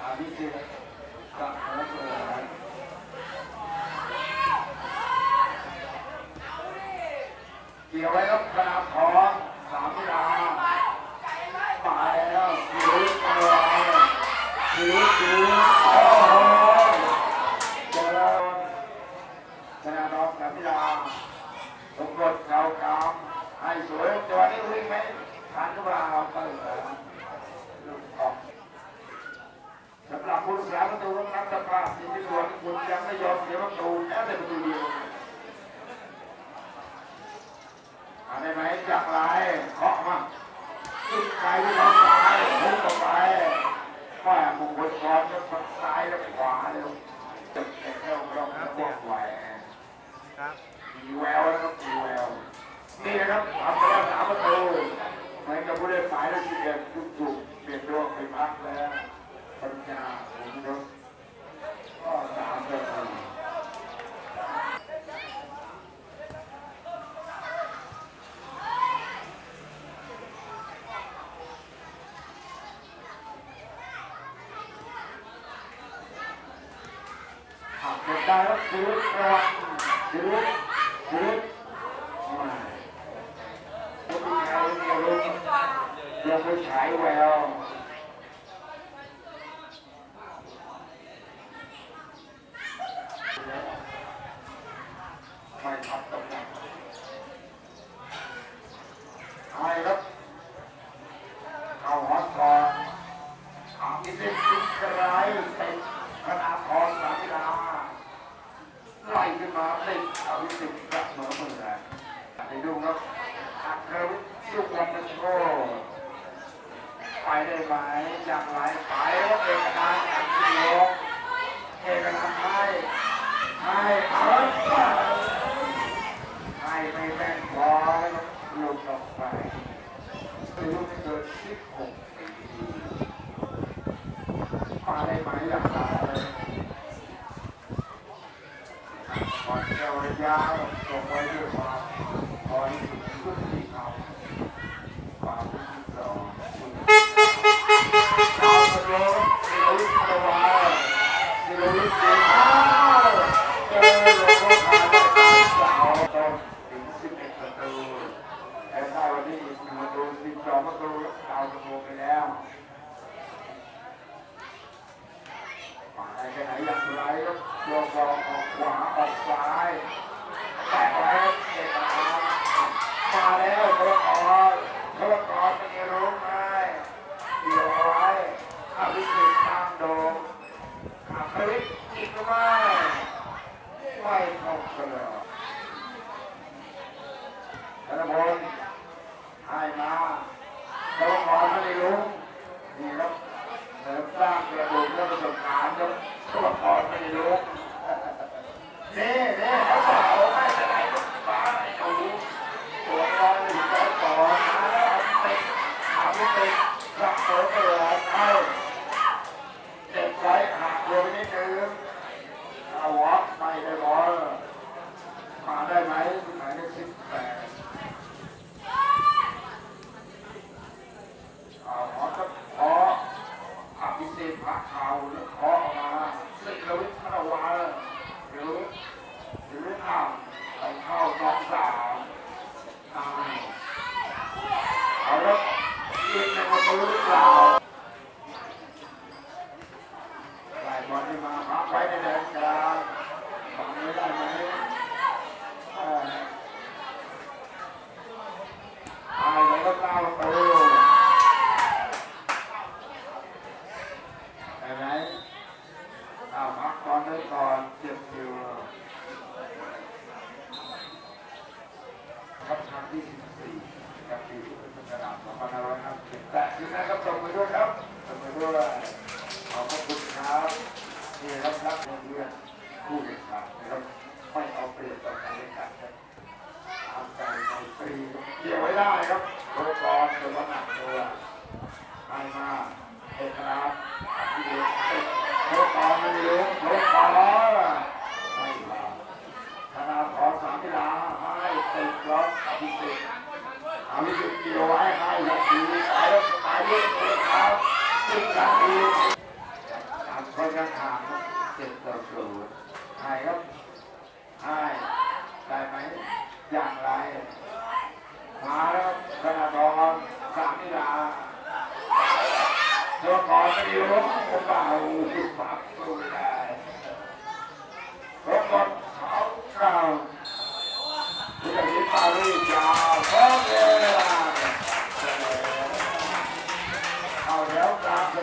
อาพิเศษกับหัวเสือเกี่ยวไว้ครับกระนาบของสามเวลาไปแล้วถือตัวถือถือโอ้โหเจริญชนะน้องสามเวลาสมรสเก่ากามให้สวยจังหวะนี้วิ่งไหมทันหรือเปล่าเปิดลูกออก สำหรับผู้สาประตูของนักตะภาพที่ที่หลวงคุณยังไม่ยอมเสียประตูแม้แต่ประตูเดียวอะไรไหม จากไรเคาะมาขึ้นไกลที่เราซ้ายพุ่งต่อไปว่ามุงบนซ้อนก็ฝั่งซ้ายและขวาเลยจะแข่งเข้ารอบแล้วบอกไหวมีแววแล้วก็มีแววนี่นะครับทำไปแล้วสามประตูเหมือนกับผู้เล่นสายแล้วที่เดียวจุกเปลี่ยนดวงไปพักแล้วปัญญาผมครับก็สามประตู หักเกิดได้แล้วซื้อระวังซื้อซื้อมาแล้วมีใครเนี่ยรู้เราไปฉายแววไม่ทับตำแหน่งใครครับเอาฮอตก่อนอามิเซติกระไรเป็นขนาดทองสามกีฬา ไล่มาติดอามิเซติกระเหมือมือนะไปดูครับอัครวิทย์สุวรรณโชไปได้ไหมอย่างไรไปแล้วเอกนาถอันที่ยกเอกนาถให้ให้เอาให้ไม่แม่นพอล้วลงออกไปอายุไม่เกินสิบหกปีมาได้ไหมล่ะครับก่อนเที่ ยวระยะส่งไว้ด้วยความพอที่สุดขึ้นที่เขาความเป็นที่สองดาวกระโดดสิลวิทย์ตะวันสิลวิทย์เดียวเจอหลวงพ่อพาได้สาวต้นถึง11ประตูแต่ถ้าวันนี้อีกหนึ่งประตู12ประตูดาวประตูไปแล้วมาได้แค่ไหนอย่างไรครับโยกบอลออกขวาออกซ้ายแตะไว้เอกอามาแล้วพลกรพลกรเป็นรู้ไหมเดี่ยวไว้อภิสิทธิ์ทางโดงอาคริกอีกหรือไม่ ไม่เข้ากันเลย ธนพลให้มาตัวขอไม่ได้รู้นี่ครับเสริมสร้างกระดูกและประสบการณ์ครับตัวขอไม่ได้รู้นี่นี่เขาบอกเอาไม่เป็นไรฟ้าไม่รู้ตัวรอยหนึ่งร้อยต่อมาแล้วเอาไปเอาไปติดรับเสริมไปเลยเอาเจ็บไว้หักลงนิดนึงเอาวอล์กไม่ได้บอลมา ได้ไหมหมายเลขสิบแป 24นะครับปีพุทธศักราช2557แต่คือนะครับตรไปด้วยครับตรไปด้วยขอบพรคุณครับที่รับรักเพื่อนคู่งขันนะครับไม่เอาเปรีต่อการแข่งขันรับทำใใจฟรีเกี่ไว้ได้ครับตัวกรตัวหนักตัวไปมาเอกลักษณ์ที่เด็กตัวกรไม่รู้ตัวกร ให้ติดล็อกอภิเษกอภิเษกเกี่ยวไว้ให้ยัดดีสายแล้วไปายเยองตัวเขาซึ่งการดีตามคนยังถามเจ็ดต่อศูนย์ให้ครับให้ได้ไหมอย่างไรมาแล้วธนาธรสามนิลาตัวก่อไม่ได้ล้มผมเปล่าปรับดูได้าแ